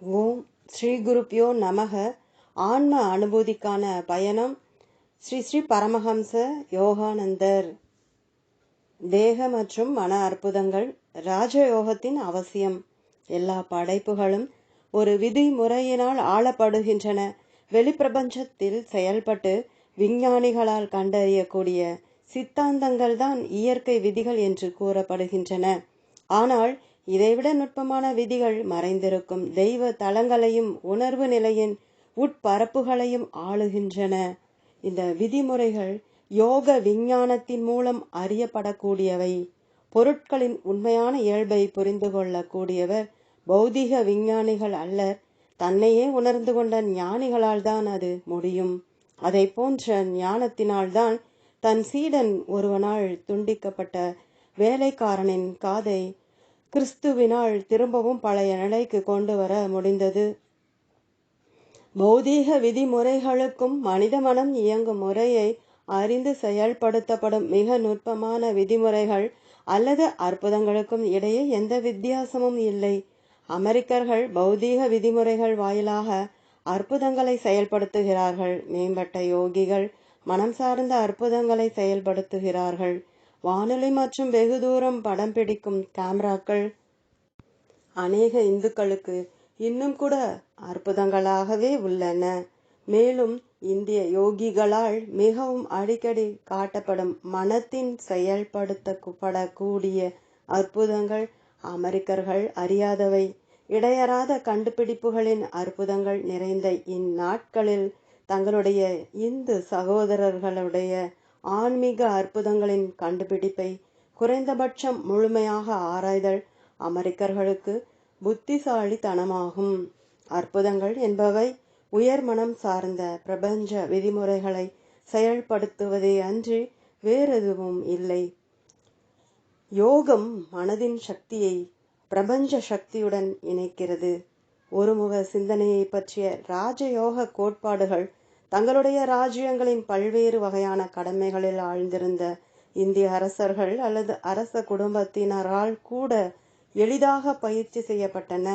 ஓம் ஸ்ரீ குருப்பியோ நமக. ஆன்ம அனுபூதிக்கான பயணம் ஸ்ரீ ஸ்ரீ பரமஹம்ச யோகானந்தர். தேக மற்றும் மன அற்புதங்கள் ராஜயோகத்தின் அவசியம். எல்லா படைப்புகளும் ஒரு விதிமுறையினால் ஆளப்படுகின்றன. வெளிப்பிரபஞ்சத்தில் செயல்பட்டு விஞ்ஞானிகளால் கண்டறியக்கூடிய சித்தாந்தங்கள் தான் இயற்கை விதிகள் என்று கூறப்படுகின்றன. ஆனால் இதைவிட நுட்பமான விதிகள் மறைந்திருக்கும். தெய்வ தளங்களையும் உணர்வு நிலையின் உட்பரப்புகளையும் ஆளுகின்றன. இந்த விதிமுறைகள் யோக விஞ்ஞானத்தின் மூலம் அறியப்படக்கூடியவை. பொருட்களின் உண்மையான இயல்பை புரிந்து கொள்ளக்கூடியவர் பௌதிக விஞ்ஞானிகள் அல்லர். தன்னையே உணர்ந்து கொண்ட ஞானிகளால் தான் அது முடியும். அதை போன்ற ஞானத்தினால்தான் தன் சீடன் ஒருவனால் துண்டிக்கப்பட்ட வேலைக்காரனின் காதை கிறிஸ்துவினால் திரும்பவும் பழைய நிலைக்கு கொண்டு வர முடிந்தது. பௌதீக விதிமுறைகளுக்கும் மனித மனம் இயங்கும் முறையை அறிந்து செயல்படுத்தப்படும் மிக நுட்பமான விதிமுறைகள் அல்லது அற்புதங்களுக்கும் இடையே எந்த வித்தியாசமும் இல்லை. அமெரிக்கர்கள் பௌதீக விதிமுறைகள் வாயிலாக அற்புதங்களை செயல்படுத்துகிறார்கள். மேம்பட்ட யோகிகள் மனம் சார்ந்த அற்புதங்களை செயல்படுத்துகிறார்கள். வானொலி மற்றும் வெகு தூரம் படம் பிடிக்கும் கேமராக்கள். அநேக இந்துக்களுக்கு இன்னும் கூட அற்புதங்களாகவே உள்ளன. மேலும் இந்திய யோகிகளால் மிகவும் அடிக்கடி காட்டப்படும் மனத்தின் செயல்படுத்தப்படக்கூடிய அற்புதங்கள் அமெரிக்கர்கள் அறியாதவை இடையறாத கண்டுபிடிப்புகளின் அற்புதங்கள் நிறைந்த இந்நாட்களில் தங்களுடைய இந்து சகோதரர்களுடைய ஆன்மீக அற்புதங்களின் கண்டுபிடிப்பை குறைந்தபட்சம் முழுமையாக ஆராய்தல் அமெரிக்கர்களுக்கு புத்திசாலித்தனமாகும். அற்புதங்கள் என்பவை உயர்மனம் சார்ந்த பிரபஞ்ச விதிமுறைகளை செயல்படுத்துவதே அன்றி வேறெதுவும் இல்லை. யோகம் மனதின் சக்தியை பிரபஞ்ச சக்தியுடன் இணைக்கிறது. ஒருமுக சிந்தனையை பற்றிய ராஜயோக கோட்பாடுகள் தங்களுடைய ராஜ்யங்களின் பல்வேறு வகையான கடமைகளில் ஆழ்ந்திருந்த இந்திய அரசர்கள் அல்லது அரச குடும்பத்தினரால் கூட எளிதாக பயிற்சி செய்யப்பட்டன.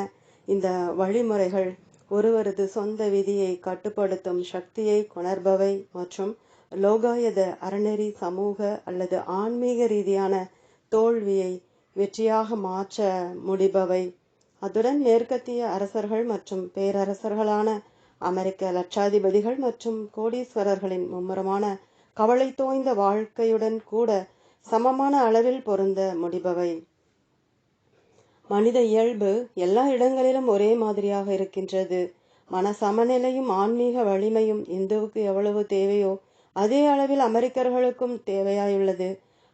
இந்த வழிமுறைகள் ஒருவரது சொந்த விதியை கட்டுப்படுத்தும் சக்தியை கொணர்பவை மற்றும் லோகாயத அறநெறி சமூக அல்லது ஆன்மீக ரீதியான தோல்வியை வெற்றியாக மாற்ற முடிபவை. அத்துடன் மேற்கத்திய அரசர்கள் மற்றும் பேரரசர்களான அமெரிக்க லட்சாதிபதிகள் மற்றும் கோடீஸ்வரர்களின் மும்முரமான கவலை தோய்ந்த வாழ்க்கையுடன் கூட சமமான அளவில் பொருந்த முடிபவை. மனித இயல்பு எல்லா இடங்களிலும் ஒரே மாதிரியாக இருக்கின்றது. மன சமநிலையும் ஆன்மீக வலிமையும் இந்துவுக்கு எவ்வளவு தேவையோ அதே அளவில் அமெரிக்கர்களுக்கும் தேவையாயுள்ளது.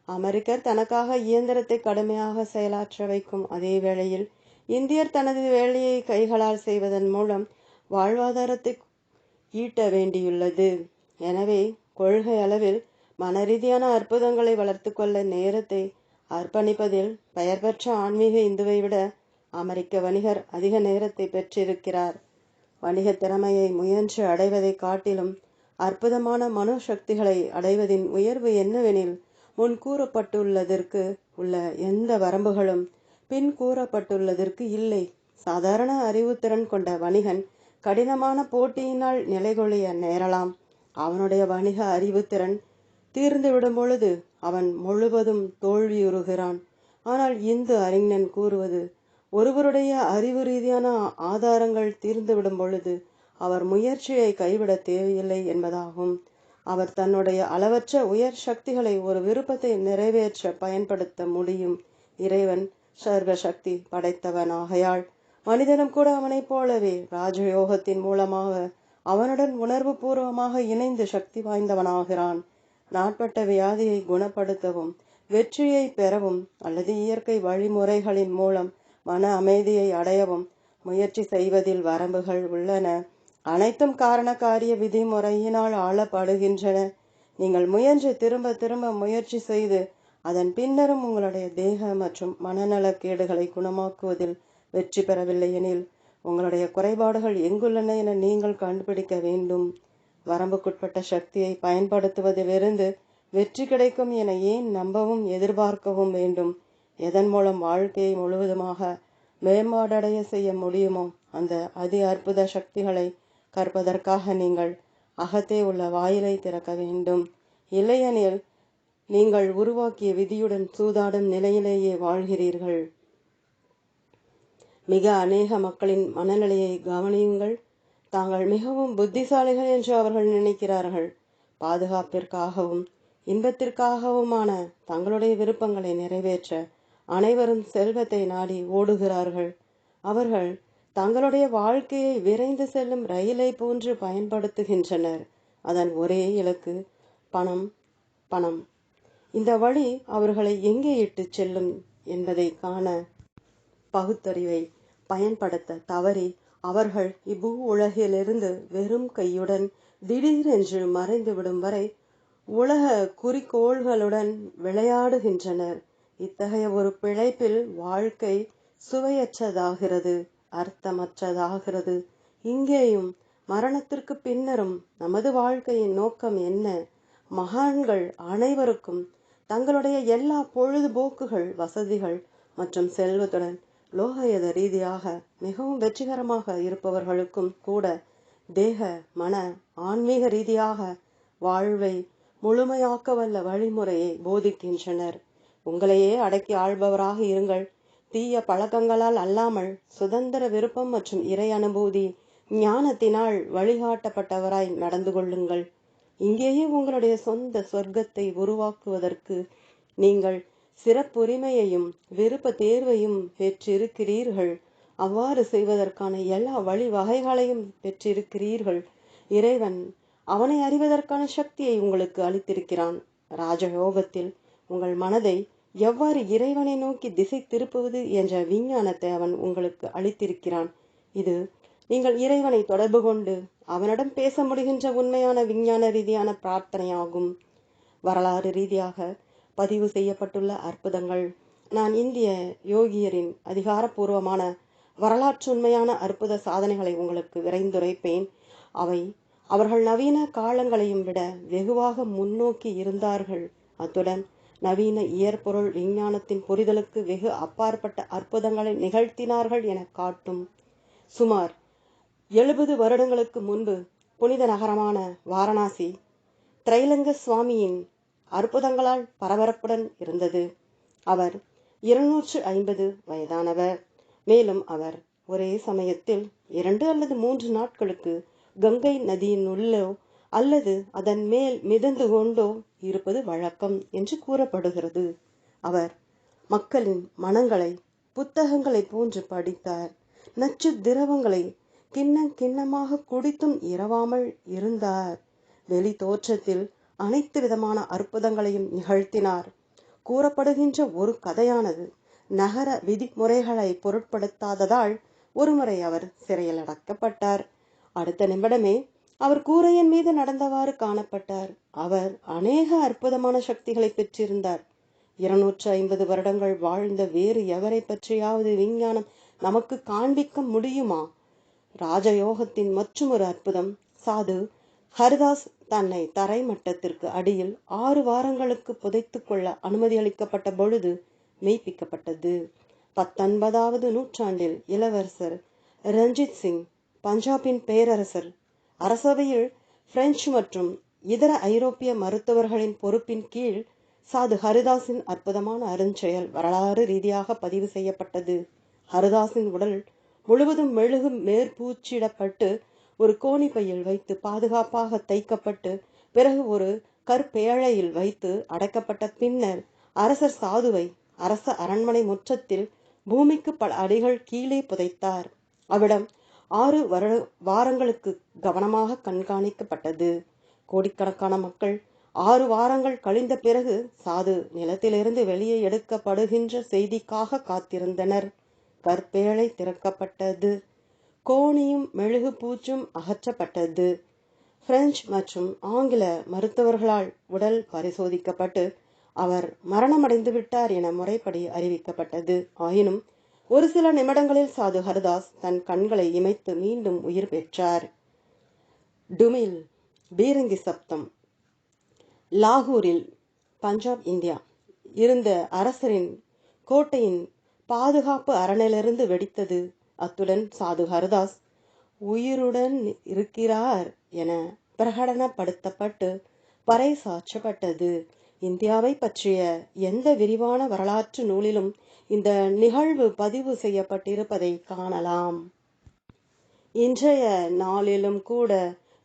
அமெரிக்கர் தனக்காக இயந்திரத்தை கடுமையாக செயலாற்ற வைக்கும் அதே வேளையில் இந்தியர் தனது வேலையை கைகளால் செய்வதன் மூலம் வாழ்வாதாரத்தை ஈட்ட வேண்டியுள்ளது. எனவே கொள்கை அளவில் மனரீதியான அற்புதங்களை வளர்த்து கொள்ள நேரத்தை அர்ப்பணிப்பதில் பெயர் பெற்ற ஆன்மீக இந்துவை விட அமெரிக்க வணிகர் அதிக நேரத்தை பெற்றிருக்கிறார். வணிக திறமையை முயன்று அடைவதை காட்டிலும் அற்புதமான மனோ சக்திகளை அடைவதின் உயர்வு என்னவெனில் முன் கூறப்பட்டுள்ளதற்கு உள்ள எந்த வரம்புகளும் பின் கூறப்பட்டுள்ளதற்கு இல்லை. சாதாரண அறிவுத்திறன் கொண்ட வணிகன் கடினமான போட்டியினால் நிலைகொழிய நேரலாம். அவனுடைய வணிக அறிவுத்திறன் தீர்ந்துவிடும் பொழுது அவன் முழுவதும் தோல்வியுறுகிறான். ஆனால் இந்து அறிஞன் கூறுவது ஒருவருடைய அறிவு ரீதியான ஆதாரங்கள் தீர்ந்துவிடும் பொழுது அவர் முயற்சியை கைவிட தேவையில்லை என்பதாகும். அவர் தன்னுடைய அளவற்ற உயர் சக்திகளை ஒரு விருப்பத்தை நிறைவேற்ற பயன்படுத்த முடியும். இறைவன் சர்வசக்தி படைத்தவன் ஆகையால் மனிதனும் கூட அவனைப் போலவே ராஜயோகத்தின் மூலமாக அவனுடன் உணர்வு பூர்வமாக இணைந்து சக்தி வாய்ந்தவனாகிறான். நாட்பட்ட வியாதியை குணப்படுத்தவும் வெற்றியை பெறவும் அல்லது இயற்கை வழிமுறைகளின் மூலம் மன அமைதியை அடையவும் முயற்சி செய்வதில் வரம்புகள் உள்ளன. அனைத்தும் காரண காரிய விதிமுறையினால் ஆளப்படுகின்றன. நீங்கள் முயன்று திரும்ப திரும்ப முயற்சி செய்து அதன் பின்னரும் உங்களுடைய தேக மற்றும் மனநலக்கேடுகளை குணமாக்குவதில் வெற்றி பெறவில்லை எனில் உங்களுடைய குறைபாடுகள் எங்குள்ளன என நீங்கள் கண்டுபிடிக்க வேண்டும். வரம்புக்குட்பட்ட சக்தியை பயன்படுத்துவதிலிருந்து வெற்றி கிடைக்கும் என ஏன் நம்பவும் எதிர்பார்க்கவும் வேண்டும்? எதன் மூலம் வாழ்க்கையை முழுவதுமாக மேம்பாடடைய செய்ய முடியுமோ அந்த அதி அற்புத சக்திகளை கற்பதற்காக நீங்கள் அகத்தே உள்ள வாயிலை திறக்க வேண்டும். இல்லையெனில் நீங்கள் உருவாக்கிய விதியுடன் சூதாடும் நிலையிலேயே வாழ்கிறீர்கள். மிக அநேக மக்களின் மனநிலையை கவனியுங்கள். தாங்கள் மிகவும் புத்திசாலிகள் என்று அவர்கள் நினைக்கிறார்கள். பாதுகாப்பிற்காகவும் இன்பத்திற்காகவுமான தங்களுடைய விருப்பங்களை நிறைவேற்ற அனைவரும் செல்வத்தை நாடி ஓடுகிறார்கள். அவர்கள் தங்களுடைய வாழ்க்கையை விரைந்து செல்லும் ரயிலை போன்று பயன்படுத்துகின்றனர். அதன் ஒரே இலக்கு பணம் பணம். இந்த வழி அவர்களை எங்கே இட்டுச் செல்லும் என்பதை காண பகுத்தறிவை பயன்படுத்த தவறி அவர்கள் இப்பூ உலகிலிருந்து வெறும் கையுடன் திடீரென்று மறைந்துவிடும் வரை உலக குறிக்கோள்களுடன் விளையாடுகின்றனர். இத்தகைய ஒரு பிழைப்பில் வாழ்க்கை சுவையற்றதாகிறது அர்த்தமற்றதாகிறது. இங்கேயும் மரணத்திற்கு பின்னரும் நமது வாழ்க்கையின் நோக்கம் என்ன? மகான்கள் அனைவருக்கும் தங்களுடைய எல்லா பொழுதுபோக்குகள் வசதிகள் மற்றும் செல்வத்துடன் லோகயத ரீதியாக மிகவும் வெற்றிகரமாக இருப்பவர்களுக்கும் கூட தேக மன ஆன்மீக ரீதியாக வாழ்வை முழுமையாக்க வல்ல வழிமுறையை போதிக்கின்றனர். உங்களையே அடக்கி ஆள்பவராக இருங்கள். தீய பழக்கங்களால் அல்லாமல் சுதந்திர விருப்பம் மற்றும் இறை அனுபூதி ஞானத்தினால் வழிகாட்டப்பட்டவராய் நடந்து கொள்ளுங்கள். இங்கேயே உங்களுடைய சொந்த சொர்க்கத்தை உருவாக்குவதற்கு நீங்கள் சிறப்புரிமையையும் விருப்ப தேர்வையும் பெற்றிருக்கிறீர்கள். அவ்வாறு செய்வதற்கான எல்லா வழிவகைகளையும் பெற்றிருக்கிறீர்கள். இறைவன் அவனை அறிவதற்கான சக்தியை உங்களுக்கு அளித்திருக்கிறான். ராஜயோகத்தில் உங்கள் மனதை எவ்வாறு இறைவனை நோக்கி திசை திருப்புவது என்ற விஞ்ஞானத்தை அவன் உங்களுக்கு அளித்திருக்கிறான். இது நீங்கள் இறைவனை தொடர்பு கொண்டு அவனிடம் பேச முடிகின்ற உண்மையான விஞ்ஞான ரீதியான பிரார்த்தனையாகும். வரலாறு ரீதியாக பதிவு செய்யப்பட்டுள்ள அற்புதங்கள். நான் இந்திய யோகியரின் அதிகாரப்பூர்வமான வரலாற்று உண்மையான அற்புத சாதனைகளை உங்களுக்கு விரைந்துரைப்பேன். அவை அவர்கள் நவீன காலங்களையும் விட வெகுவாக முன்னோக்கி இருந்தார்கள். அத்துடன் நவீன இயற்பொருள் விஞ்ஞானத்தின் புரிதலுக்கு வெகு அப்பாற்பட்ட அற்புதங்களை நிகழ்த்தினார்கள் என காட்டும். சுமார் எழுபது வருடங்களுக்கு முன்பு புனித நகரமான வாரணாசி திரைலங்க சுவாமியின் அற்புதங்களால் பரபரப்புடன் இருந்தது. அவர் இருநூற்று ஐம்பது வயதானவர். மேலும் அவர் ஒரே சமயத்தில் இரண்டு அல்லது மூன்று நாட்களுக்கு கங்கை நதியின் உள்ளோ அல்லது அதன் மேல் மிதந்து கொண்டோ இருப்பது வழக்கம் என்று கூறப்படுகிறது. அவர் மக்களின் மனங்களை புத்தகங்களை போன்று படித்தார். நச்சு திரவங்களை கிண்ணம் கிண்ணமாக குடித்தும் இரவாமல் இருந்தார். வெளி தோற்றத்தில் அனைத்து விதமான அற்புதங்களையும் நிகழ்த்தினார். கூறப்படுகின்ற ஒரு கதையானது நகர விதிமுறைகளை பொருட்படுத்தாததால் ஒருமுறை அவர் சிறையில் அடக்கப்பட்டார். அடுத்த நிமிடமே அவர் கூரையின் மீது நடந்தவாறு காணப்பட்டார். அவர் அநேக அற்புதமான சக்திகளை பெற்றிருந்தார். இருநூற்று ஐம்பது வருடங்கள் வாழ்ந்த வேறு எவரை பற்றியாவது விஞ்ஞானம் நமக்கு காண்பிக்க முடியுமா? ராஜயோகத்தின் மற்றும் ஒரு அற்புதம் சாது ஹரிதாஸ் தன்னை தரை மட்டத்திற்கு அடியில் ஆறு வாரங்களுக்கு புதைத்து கொள்ள அனுமதி அளிக்கப்பட்ட பொழுது மெய்ப்பிக்கப்பட்டது. பத்தொன்பதாவது நூற்றாண்டில் இளவரசர் ரஞ்சித் சிங் பஞ்சாபின் பேரரசர் அரசவையில் பிரெஞ்சு மற்றும் இதர ஐரோப்பிய மருத்துவர்களின் பொறுப்பின் கீழ் சாது ஹரிதாஸின் அற்புதமான அருஞ்செயல் வரலாறு ரீதியாக பதிவு செய்யப்பட்டது. ஹரிதாஸின் உடல் முழுவதும் மெழுகு மேற்பூச்சிடப்பட்டு ஒரு கோணிப்பையில் வைத்து பாதுகாப்பாக தைக்கப்பட்டு பிறகு ஒரு கற்பேழையில் வைத்து அடைக்கப்பட்ட பின்னர் அரசர் சாதுவை அரச அரண்மனை முற்றத்தில் பூமிக்கு பல அடிகள் கீழே புதைத்தார். அவிடம் ஆறு வருட வாரங்களுக்கு கவனமாக கண்காணிக்கப்பட்டது. கோடிக்கணக்கான மக்கள் ஆறு வாரங்கள் கழிந்த பிறகு சாது நிலத்திலிருந்து வெளியே எடுக்கப்படுகின்ற செய்திக்காக காத்திருந்தனர். கற்பேழை திறக்கப்பட்டது. கோணியும் மெழுகு பூச்சும் அகற்றப்பட்டது. பிரெஞ்சு மற்றும் ஆங்கில மருத்துவர்களால் உடல் பரிசோதிக்கப்பட்டு அவர் மரணமடைந்து விட்டார் என முறைப்படி அறிவிக்கப்பட்டது. ஆயினும் ஒரு சில நிமிடங்களில் சாது ஹரிதாஸ் தன் கண்களை இமைத்து மீண்டும் உயிர் பெற்றார். டுமில் பீரங்கி சப்தம். லாகூரில் பஞ்சாப் இந்தியா இருந்த அரசரின் கோட்டையின் பாதுகாப்பு அரணிலிருந்து வெடித்தது. அத்துடன் சாது ஹரதாஸ் உயிருடன் இருக்கிறார் என பிரகடனப்படுத்தப்பட்டு பறைசாற்றப்பட்டது இந்தியாவை பற்றிய எந்த விரிவான வரலாற்று நூலிலும் இந்த நிகழ்வு பதிவு செய்யப்பட்டிருப்பதை காணலாம். இன்றைய நாளிலும் கூட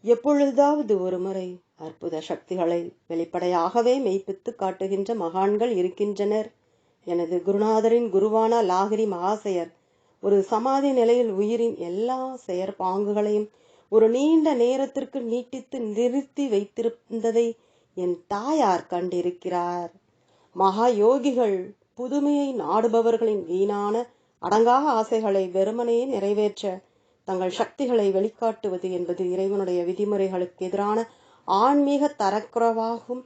எப்பொழுதாவது ஒரு முறை அற்புத சக்திகளை வெளிப்படையாகவே மெய்ப்பித்து காட்டுகின்ற மகான்கள் இருக்கின்றனர். எனது குருநாதரின் குருவான லாகிரி மகாசயர் ஒரு சமாதி நிலையில் உயிரின் எல்லா செயற்பாங்குகளையும் ஒரு நீண்ட நேரத்திற்கு நீட்டித்து நிறுத்தி வைத்திருந்ததை என் தாயார் கண்டிருக்கிறார். மகா யோகிகள் புதுமையை நாடுபவர்களின் வீணான அடங்கா ஆசைகளை வெறுமனே நிறைவேற்ற தங்கள் சக்திகளை வெளிக்காட்டுவது என்பது இறைவனுடைய விதிமுறைகளுக்கு எதிரான ஆன்மீக தரக்குறைவாகவும்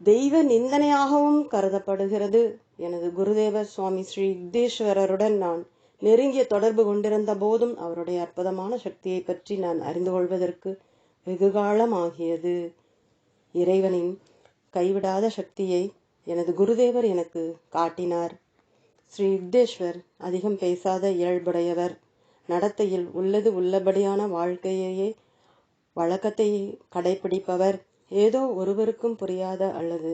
தெய்வ நிந்தனையாகவும் கருதப்படுகிறது. எனது குருதேவர் சுவாமி ஸ்ரீ யுக்தேஸ்வரருடன் நான் நெருங்கிய தொடர்பு கொண்டிருந்த போதும் அவருடைய அற்புதமான சக்தியை பற்றி நான் அறிந்து கொள்வதற்கு வெகுகாலமாகியது இறைவனின் கைவிடாத சக்தியை எனது குருதேவர் எனக்கு காட்டினார். ஸ்ரீ யுக்தேஸ்வர் அதிகம் பேசாத இயல்புடையவர். நடத்தையில் உள்ளது உள்ளபடியான வாழ்க்கையையே வழக்கத்தை கடைபிடிப்பவர் ஏதோ ஒருவருக்கும் புரியாத அல்லது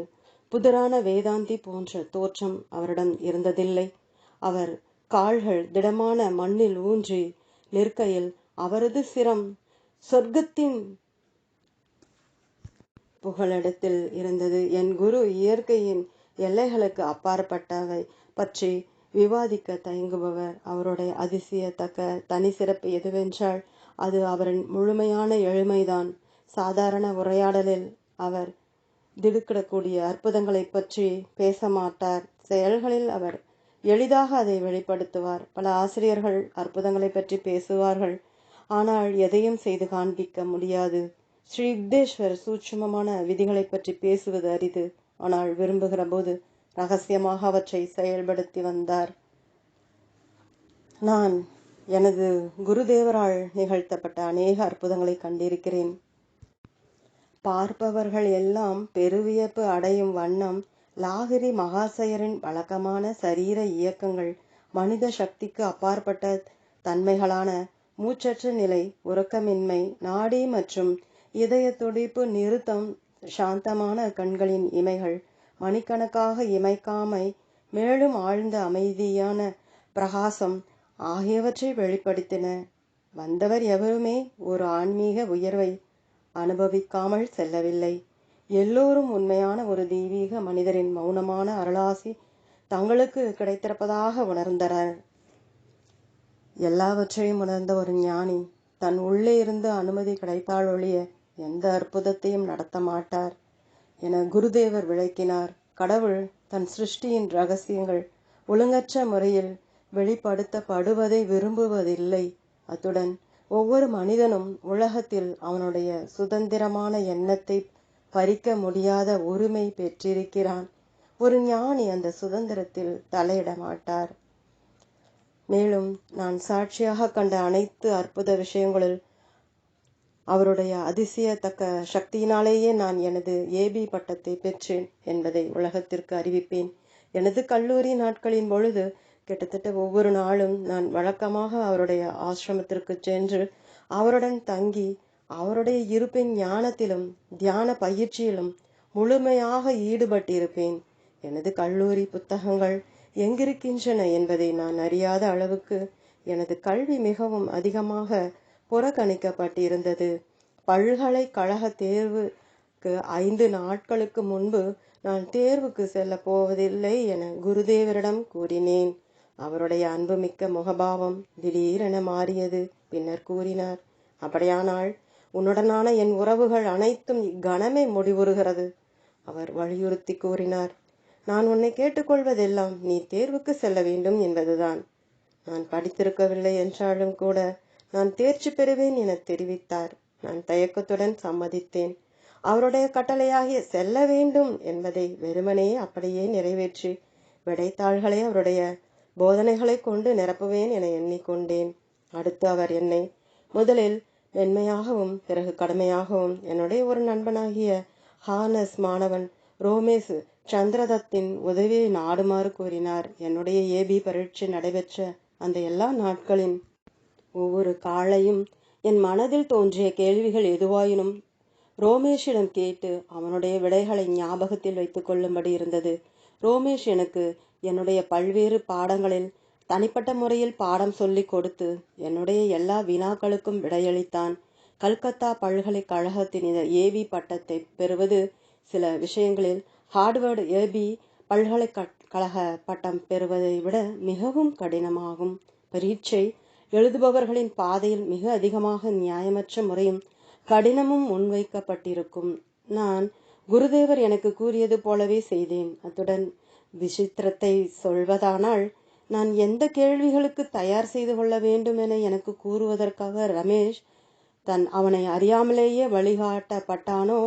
புதிரான வேதாந்தி போன்ற தோற்றம் அவரிடம் இருந்ததில்லை. அவர் கால்கள் திடமான மண்ணில் ஊன்றி நிற்கையில் அவரது சிரம் சொர்க்கத்தின் புகலிடத்தில் இருந்தது. என் குரு இயற்கையின் எல்லைகளுக்கு அப்பாற்பட்டவை பற்றி விவாதிக்க தயங்குபவர். அவருடைய அதிசயத்தக்க தனி சிறப்பு எதுவென்றால் அது அவரின் முழுமையான எளிமைதான். சாதாரண உரையாடலில் அவர் திடுக்கிடக்கூடிய அற்புதங்களை பற்றி பேச மாட்டார். செயல்களில் அவர் எளிதாக அதை வெளிப்படுத்துவார். பல ஆசிரியர்கள் அற்புதங்களை பற்றி பேசுவார்கள். ஆனால் எதையும் செய்து காண்பிக்க முடியாது. ஸ்ரீ யுக்தேஸ்வர் சூட்சுமமான விதிகளை பற்றி பேசுவது அரிது. ஆனால் விரும்புகிற போது ரகசியமாக அவற்றை செயல்படுத்தி வந்தார். நான் எனது குருதேவரால் நிகழ்த்தப்பட்ட அநேக அற்புதங்களை கண்டிருக்கிறேன். பார்ப்பவர்கள் எல்லாம் பெருவியப்பு அடையும் வண்ணம் லாகிரி மகாசயரின் வழக்கமான சரீர இயக்கங்கள் மனித சக்திக்கு அப்பாற்பட்ட தன்மைகளான மூச்சற்ற நிலை உறக்கமின்மை நாடி மற்றும் இதய துடிப்பு நிறுத்தம் சாந்தமான கண்களின் இமைகள் மணிக்கணக்காக இமைக்காமை மேலும் ஆழ்ந்த அமைதியான பிரகாசம் ஆகியவற்றை வெளிப்படுத்தின. வந்தவர் எவருமே ஒரு ஆன்மீக உயர்வை அனுபவிக்காமல் செல்லவில்லை. எல்லோரும் உண்மையான ஒரு தெய்வீக மனிதரின் மௌனமான அருளாசி தங்களுக்கு கிடைத்திருப்பதாக உணர்ந்தனர். எல்லாவற்றையும் உணர்ந்த ஒரு ஞானி தன் உள்ளே இருந்து அனுமதி கிடைத்தால் ஒழிய எந்த அற்புதத்தையும் நடத்த மாட்டார் என குருதேவர் விளக்கினார். கடவுள் தன் சிருஷ்டியின் ரகசியங்கள் ஒழுங்கற்ற முறையில் வெளிப்படுத்தப்படுவதை விரும்புவதில்லை. அத்துடன் ஒவ்வொரு மனிதனும் உலகத்தில் அவனுடைய சுதந்திரமான எண்ணத்தை பறிக்க முடியாத உரிமை பெற்றிருக்கிறான். ஒரு ஞானி அந்த சுதந்திரத்தில் தலையிட மாட்டார். மேலும் நான் சாட்சியாக கண்ட அனைத்து அற்புத விஷயங்களில் அவருடைய அதிசயத்தக்க சக்தியினாலேயே நான் எனது ஏபி பட்டத்தை பெற்றேன் என்பதை உலகத்திற்கு அறிவிப்பேன். எனது கல்லூரி நாட்களின் பொழுது கிட்டத்தட்ட ஒவ்வொரு நாளும் நான் வழக்கமாக அவருடைய ஆசிரமத்திற்கு சென்று அவருடன் தங்கி அவருடைய இருப்பின் ஞானத்திலும் தியான பயிற்சியிலும் முழுமையாக ஈடுபட்டிருப்பேன். எனது கல்லூரி புத்தகங்கள் எங்கிருக்கின்றன என்பதை நான் அறியாத அளவுக்கு எனது கல்வி மிகவும் அதிகமாக புறக்கணிக்கப்பட்டிருந்தது. பல்கலைக்கழக தேர்வுக்கு ஐந்து நாட்களுக்கு முன்பு நான் தேர்வுக்கு செல்ல போவதில்லை என குருதேவரிடம் கூறினேன். அவருடைய அன்புமிக்க முகபாவம் திடீரென மாறியது பின்னர் கூறினார் அப்படியானால் உன்னுடனான என் உறவுகள் அனைத்தும் இக்கணமே முடிவுறுகிறது. அவர் வலியுறுத்தி கூறினார். நான் உன்னை கேட்டுக்கொள்வதெல்லாம் நீ தேர்வுக்கு செல்ல வேண்டும் என்பதுதான். நான் படித்திருக்கவில்லை என்றாலும் கூட நான் தேர்ச்சி பெறுவேன் என தெரிவித்தார். நான் தயக்கத்துடன் சம்மதித்தேன். அவருடைய கட்டளையாகிய செல்ல வேண்டும் என்பதை வெறுமனே அப்படியே நிறைவேற்றி விடைத்தாள்களை அவருடைய போதனைகளை கொண்டு நிரப்புவேன் என எண்ணிக்கொண்டேன். அடுத்து அவர் என்னை முதலில் மென்மையாகவும் பிறகு கடுமையாகவும். என்னுடைய ஒரு நண்பனாகிய ஹானஸ் மாணவன் ரோமேஸ் சந்திரதத்தின் உதவியை நாடுமாறு கூறினார். என்னுடைய ஏபி பரீட்சை நடைபெற்ற அந்த எல்லா நாட்களின் ஒவ்வொரு காலையும் என் மனதில் தோன்றிய கேள்விகள் எதுவாயினும் ரோமேஷிடம் கேட்டு அவனுடைய விடைகளை ஞாபகத்தில் வைத்துக் கொள்ளும்படி இருந்தது. ரோமேஷ் எனக்கு என்னுடைய பல்வேறு பாடங்களில் தனிப்பட்ட முறையில் பாடம் சொல்லிக் கொடுத்து என்னுடைய எல்லா வினாக்களுக்கும் விடையளித்தான். கல்கத்தா பல்கலைக்கழகத்தின் இந்த ஏபி பட்டத்தை பெறுவது சில விஷயங்களில் ஹார்ட்வர்டு ஏபி பல்கலைக்கழக பட்டம் பெறுவதை விட மிகவும் கடினமாகும். பரீட்சை எழுதுபவர்களின் பாதையில் மிக அதிகமாக நியாயமற்ற முறையும் கடினமும் முன்வைக்கப்பட்டிருக்கும். நான் குருதேவர் எனக்கு கூறியது போலவே செய்தேன். அத்துடன் விசித்திரத்தை சொல்வதானால் நான் எந்த கேள்விகளுக்கு தயார் செய்து கொள்ள வேண்டும் என எனக்கு கூறுவதற்காக ரமேஷ் தன் அவனை அறியாமலேயே வழிகாட்டப்பட்டானோ?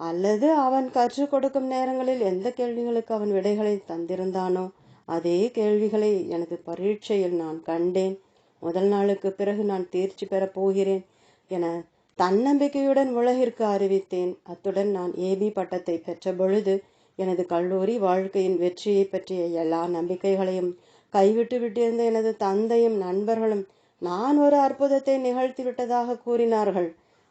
அல்லது அவன் கற்றுக் கொடுக்கும் நேரங்களில் எந்த கேள்விகளுக்கு அவன் விடைகளை தந்திருந்தானோ? அதே கேள்விகளை எனது பரீட்சையில் நான் கண்டேன். முதல் நாளுக்கு பிறகு நான் தேர்ச்சி பெறப் போகிறேன் என தன்னம்பிக்கையுடன் உலகிற்கு அறிவித்தேன். அத்துடன் நான் ஏபி பட்டத்தை பெற்ற பொழுது எனது கல்லூரி வாழ்க்கையின் வெற்றியை பற்றிய எல்லா நம்பிக்கைகளையும் கைவிட்டு விட்டிருந்த எனது தந்தையும் நண்பர்களும் நான் ஒரு அற்புதத்தை நிகழ்த்தி விட்டதாக கூறினார்கள்.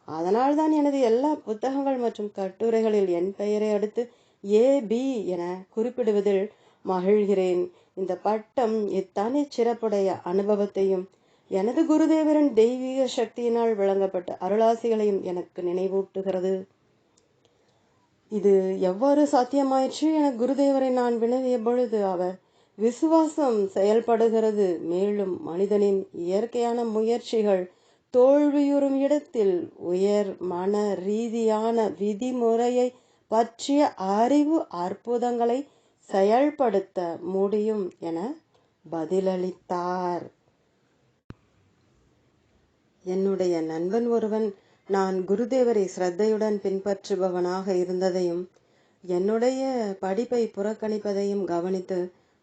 அதனால்தான் எனது எல்லா புத்தகங்கள் மற்றும் கட்டுரைகளில் என் பெயரை அடுத்து ஏ பி என குறிப்பிடுவதில் மகிழ்கிறேன். இந்த பட்டம் இத்தனி சிறப்புடைய அனுபவத்தையும் எனது குருதேவரின் தெய்வீக சக்தியினால் வழங்கப்பட்ட அருளாசிகளையும் எனக்கு நினைவூட்டுகிறது. இது எவ்வாறு சாத்தியமாயிற்று என குருதேவரை நான் வினவிய பொழுது அவர் விசுவாசம் செயல்படுகிறது. மேலும் மனிதனின் இயற்கையான முயற்சிகள் தோல்வியுறும் இடத்தில் உயர் மன ரீதியான விதிமுறையை பற்றிய அறிவு அற்புதங்களை செயல்படுத்த முடியும் என பதிலளித்தார். என்னுடைய நண்பன் ஒருவன் நான் குருதேவரை சிரத்தையுடன் பின்பற்றுபவனாக இருந்ததையும் என்னுடைய படிப்பை புறக்கணிப்பதையும் கவனித்து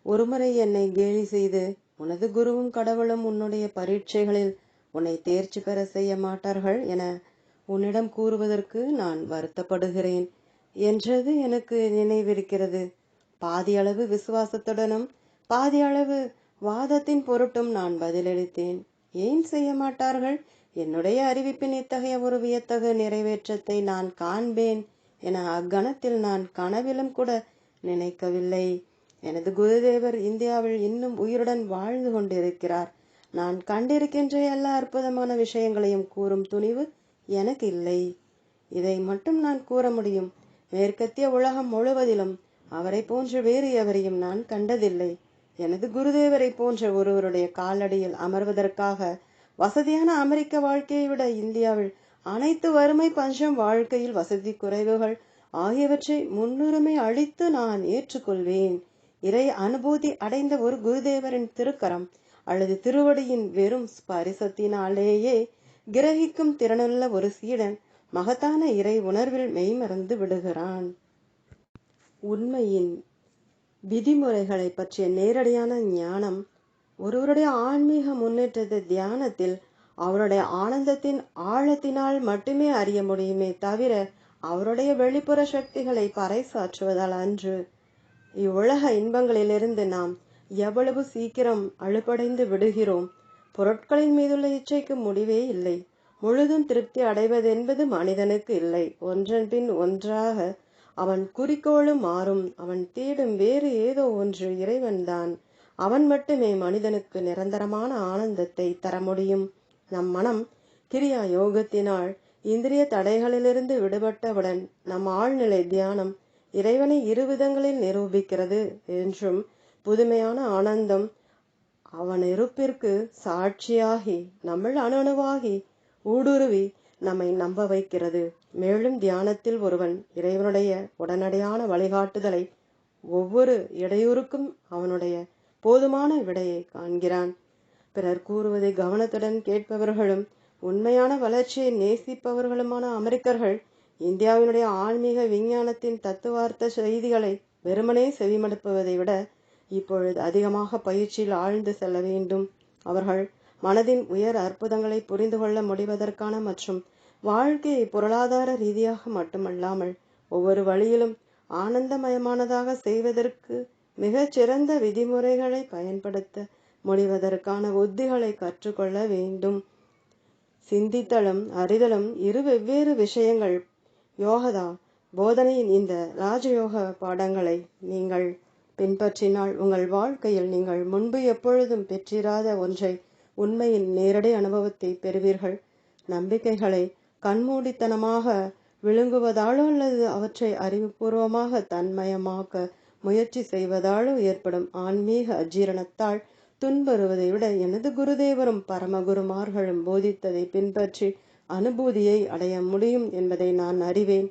ஒருமுறை என்னை கேலி செய்து உனது குருவும் கடவுளும் உன்னுடைய பரீட்சைகளில் உன்னை தேர்ச்சி பெற செய்ய மாட்டார்கள் என உன்னிடம் கூறுவதற்கு நான் வருத்தப்படுகிறேன். என்றது எனக்கு நினைவிருக்கிறது. பாதியளவு விசுவாசத்துடனும் பாதியளவு வாதத்தின் பொருட்டும் நான் பதிலளித்தேன். ஏன் செய்ய மாட்டார்கள்? என்னுடைய அறிவிப்பின் இத்தகைய ஒரு வியத்தகு நிறைவேற்றத்தை நான் காண்பேன் என அக்கணத்தில் நான் கனவிலும் கூட நினைக்கவில்லை. எனது குருதேவர் இந்தியாவில் இன்னும் உயிருடன் வாழ்ந்து கொண்டிருக்கிறார். நான் கண்டிருக்கின்ற எல்லா அற்புதமான விஷயங்களையும் கூறும் துணிவு எனக்கு இல்லை. இதை மட்டும் நான் கூற முடியும். மேற்கத்திய உலகம் முழுவதிலும் அவரை போன்ற வேறு எவரையும் நான் கண்டதில்லை. எனது குருதேவரை போன்ற ஒருவருடைய காலடியில் அமர்வதற்காக வசதியான அமெரிக்க வாழ்க்கையை விட இந்தியாவில் அனைத்து வறுமை பஞ்சம் வாழ்க்கையில் வசதி குறைவுகள் ஆகியவற்றை முன்னுரிமை அளித்து நான் ஏற்றுக்கொள்வேன். இறை அனுபூதி அடைந்த ஒரு குருதேவரின் திருக்கரம் அல்லது திருவடியின் வெறும் ஸ்பரிசத்தினாலேயே கிரகிக்கும் திறனுள்ள ஒரு சீடன் மகத்தான இறை உணர்வில் மெய்மறந்து விடுகிறான். உண்மையின் விதிமுறைகளை பற்றிய நேரடியான ஞானம் ஒருவருடைய ஆன்மீக முன்னேற்றத்தை தியானத்தில் அவருடைய ஆனந்தத்தின் ஆழத்தினால் மட்டுமே அறிய முடியுமே தவிர அவருடைய வெளிப்புற சக்திகளை பறைசாற்றுவதால் அன்று இவ்வுலக இன்பங்களிலிருந்து நாம் எவ்வளவு சீக்கிரம் அழுப்படைந்து விடுகிறோம்? பொருட்களின் மீதுள்ள இச்சைக்கு முடிவே இல்லை. முழுதும் திருப்தி அடைவதென்பது மனிதனுக்கு இல்லை. ஒன்றன் பின் ஒன்றாக அவன் குறிக்கோளும் மாறும். அவன் தேடும் வேறு ஏதோ ஒன்று இறைவன்தான். அவன் மட்டுமே மனிதனுக்கு நிரந்தரமான ஆனந்தத்தை தர முடியும். நம் மனம் கிரியா யோகத்தினால் இந்திரிய தடைகளிலிருந்து விடுபட்டவுடன் நம் ஆழ்நிலை தியானம் இறைவனை இரு விதங்களில் நிரூபிக்கிறது என்றும் புதுமையான ஆனந்தம் அவன் இருப்பிற்கு சாட்சியாகி நம்மள் அணுவாகி ஊடுருவி நம்மை நம்ப வைக்கிறது. மேலும் தியானத்தில் ஒருவன் இறைவனுடைய உடனடியான வழிகாட்டுதலை ஒவ்வொரு இடையூறுக்கும் அவனுடைய போதுமான விடையை காண்கிறான். பிறர் கூறுவதை கவனத்துடன் கேட்பவர்களும் உண்மையான வளர்ச்சியை நேசிப்பவர்களுமான அமெரிக்கர்கள் இந்தியாவினுடைய ஆன்மீக விஞ்ஞானத்தின் தத்துவார்த்த செய்திகளை வெறுமனே செவிமடுப்பதை விட இப்பொழுது அதிகமாக பயிற்சியில் ஆழ்ந்து செல்ல வேண்டும். அவர்கள் மனதின் உயர் அற்புதங்களை புரிந்து கொள்ள முடிவதற்கான மற்றும் வாழ்க்கையை பொருளாதார ரீதியாக மட்டுமல்லாமல் ஒவ்வொரு வழியிலும் ஆனந்தமயமானதாக செய்வதற்கு மிகச் சிறந்த விதிமுறைகளை பயன்படுத்த முடிவதற்கான உத்திகளை கற்றுக்கொள்ள வேண்டும். சிந்தித்தலும் அறிதலும் இரு வெவ்வேறு விஷயங்கள் யோகதா போதனையின் இந்த ராஜயோக பாடங்களை நீங்கள் பின்பற்றினால் உங்கள் வாழ்க்கையில் நீங்கள் முன்பு எப்பொழுதும் பெற்றிராத ஒன்றை உண்மையின் நேரடி அனுபவத்தை பெறுவீர்கள். நம்பிக்கைகளை கண்மூடித்தனமாக விழுங்குவதாலோ அல்லது அவற்றை அறிவுபூர்வமாக தன்மயமாக்க முயற்சி செய்வதாலோ ஏற்படும் ஆன்மீக அஜீரணத்தால் துன்புறுவதை விட எனது குருதேவரும் பரமகுருமார்களும் போதித்ததை பின்பற்றி அனுபூதியை அடைய முடியும் என்பதை நான் அறிவேன்.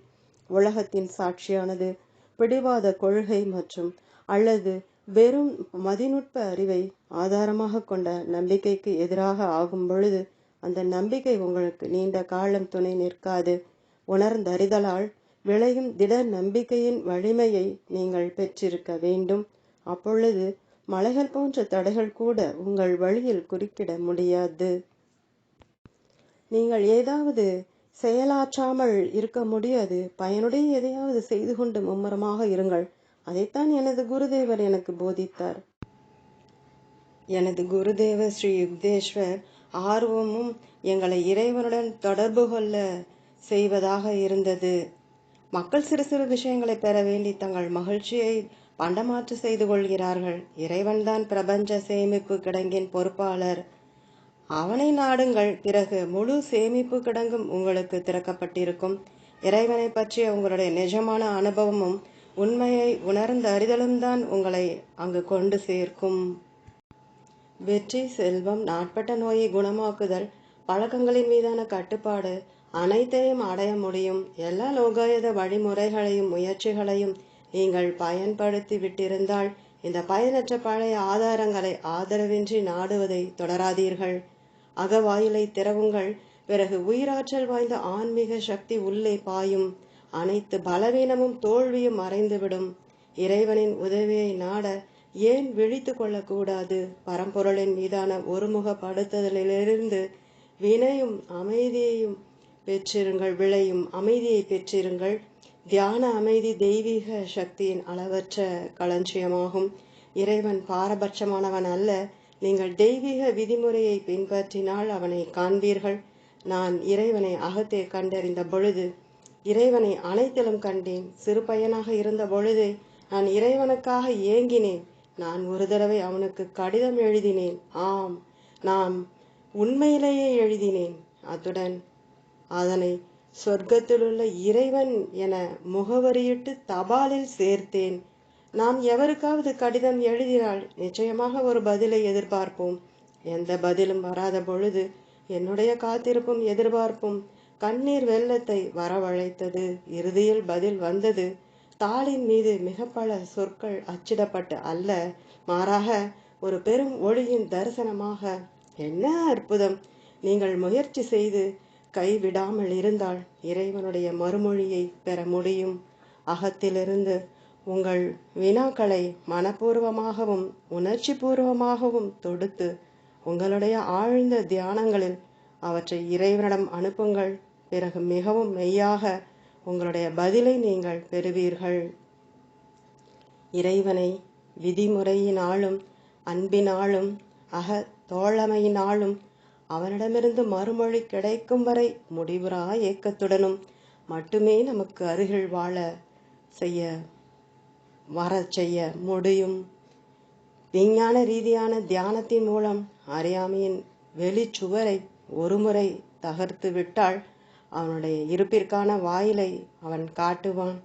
உலகத்தின் சாட்சியானது பிடிவாத கொள்கை மற்றும் அல்லது வெறும் மதிநுட்ப அறிவை ஆதாரமாக கொண்ட நம்பிக்கைக்கு எதிராக ஆகும் பொழுது அந்த நம்பிக்கை உங்களுக்கு நீண்ட காலம் துணை நிற்காது. உணர்ந்தறிதலால் விளையும் திட நம்பிக்கையின் வலிமையை நீங்கள் பெற்றிருக்க வேண்டும். அப்பொழுது மலைகள் போன்ற தடைகள் கூட உங்கள் வழியில் குறுக்கிட முடியாது. நீங்கள் ஏதாவது செயலாற்றாமல் இருக்க முடியாது. பயனுடைய எதையாவது செய்து கொண்டு மும்முரமாக இருங்கள். அதைத்தான் எனது குருதேவர் எனக்கு போதித்தார். எனது குருதேவர் ஸ்ரீ யுக்தேஸ்வர் ஆர்வமும் எங்களை இறைவனுடன் தொடர்பு கொள்ள செய்வதாக இருந்தது. மக்கள் சிறு சிறு விஷயங்களை பெற வேண்டி தங்கள் மகிழ்ச்சியை பண்டமாற்று செய்து கொள்கிறார்கள். இறைவன்தான் பிரபஞ்ச சேமிப்பு கிடங்கின் பொறுப்பாளர். அவனை நாடுங்கள். பிறகு முழு சேமிப்பு கிடங்கும் உங்களுக்கு திறக்கப்பட்டிருக்கும். இறைவனை பற்றிய உங்களுடைய நிஜமான அனுபவமும் உண்மையை உணர்ந்த அறிதலும் தான் உங்களை அங்கு கொண்டு சேர்க்கும். வெற்றி செல்வம் நாட்பட்ட நோயை குணமாக்குதல் பழக்கங்களின் மீதான கட்டுப்பாடு அனைத்தையும் அடைய முடியும். எல்லா லோகாயுத வழிமுறைகளையும் முயற்சிகளையும் நீங்கள் பயன்படுத்தி விட்டிருந்தால் இந்த பயனற்ற பழைய ஆதாரங்களை ஆதரவின்றி நாடுவதை தொடராதீர்கள். அகவாயிலை திறவுங்கள். பிறகு உயிராற்றல் வாய்ந்த ஆன்மீக சக்தி உள்ளே பாயும். அனைத்து பலவீனமும் தோல்வியும் மறைந்துவிடும். இறைவனின் உதவியை நாட ஏன் விழித்து கொள்ளக்கூடாது? பரம்பொருளின் மீதான ஒருமுகப்படுத்துதலிலிருந்து வினையும் அமைதியையும் பெற்றிருங்கள் விளையும் அமைதியை பெற்றிருங்கள். தியான அமைதி தெய்வீக சக்தியின் அளவற்ற களஞ்சியமாகும். இறைவன் பாரபட்சமானவன் அல்ல. நீங்கள் தெய்வீக விதிமுறையை பின்பற்றினால் அவனை காண்பீர்கள். நான் இறைவனை அகத்தே கண்டறிந்த பொழுது இறைவனை அனைத்திலும் கண்டேன். சிறு பையனாக இருந்த பொழுது நான் இறைவனுக்காக ஏங்கினேன். நான் ஒரு தடவை அவனுக்கு கடிதம் எழுதினேன். ஆம் நாம் உண்மையிலேயே எழுதினேன். அத்துடன் அதனை சொர்க்கத்திலுள்ள இறைவன் என முகவரியிட்டு தபாலில் சேர்த்தேன். நாம் எவருக்காவது கடிதம் எழுதினால் நிச்சயமாக ஒரு பதிலை எதிர்பார்ப்போம். எந்த பதிலும் வராத பொழுது என்னுடைய காத்திருப்பும் எதிர்பார்ப்பும் கண்ணீர் வெள்ளத்தை வரவழைத்தது. இறுதியில் பதில் வந்தது தாளின் மீது மிக பல சொற்கள் அச்சிடப்பட்டு அல்ல மாறாக ஒரு பெரும் ஒளியின் தரிசனமாக என்ன அற்புதம்! நீங்கள் முயற்சி செய்து கைவிடாமல் இருந்தால் இறைவனுடைய மறுமொழியை பெற முடியும். அகத்திலிருந்து உங்கள் வினாக்களை மனப்பூர்வமாகவும் உணர்ச்சி பூர்வமாகவும் தொடுத்து உங்களுடைய ஆழ்ந்த தியானங்களில் அவற்றை இறைவனிடம் அனுப்புங்கள். பிறகு மிகவும் மெய்யாக உங்களுடைய பதிலை நீங்கள் பெறுவீர்கள். இறைவனை விதிமுறையினாலும் அன்பினாலும் அக தோழமையினாலும் அவனிடமிருந்து மறுமொழி கிடைக்கும் வரை முடிவுறா ஏக்கத்துடனும் மட்டுமே நமக்கு அருகில் வாழ செய்ய வர செய்ய முடியும். விஞ்ஞான ரீதியான தியானத்தின் மூலம் அறியாமையின் வெளிச்சுவரை ஒருமுறை தகர்த்து விட்டால் அவனுடைய இருப்பிற்கான வாயிலை அவன் காட்டுவான்.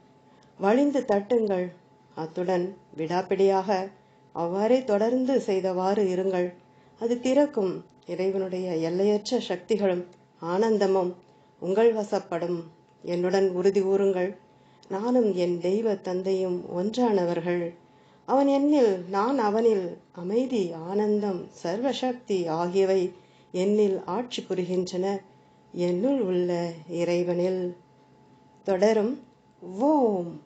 வழிந்து தட்டுங்கள். அத்துடன் விடாப்பிடியாக அவ்வாறே தொடர்ந்து செய்தவாறு இருங்கள். அது திறக்கும். இறைவனுடைய எல்லையற்ற சக்திகளும் ஆனந்தமும் உங்கள் வசப்படும். என்னுடன் உறுதி கூறுங்கள். நானும் என் தெய்வ தந்தையும் ஒன்றானவர்கள். அவன் என்னில் நான் அவனில் அமைதி ஆனந்தம் சர்வசக்தி ஆகியவை என்னில் ஆட்சி புரிகின்றன. என்னுள் உள்ள இறைவனில். தொடரும் ஓம்.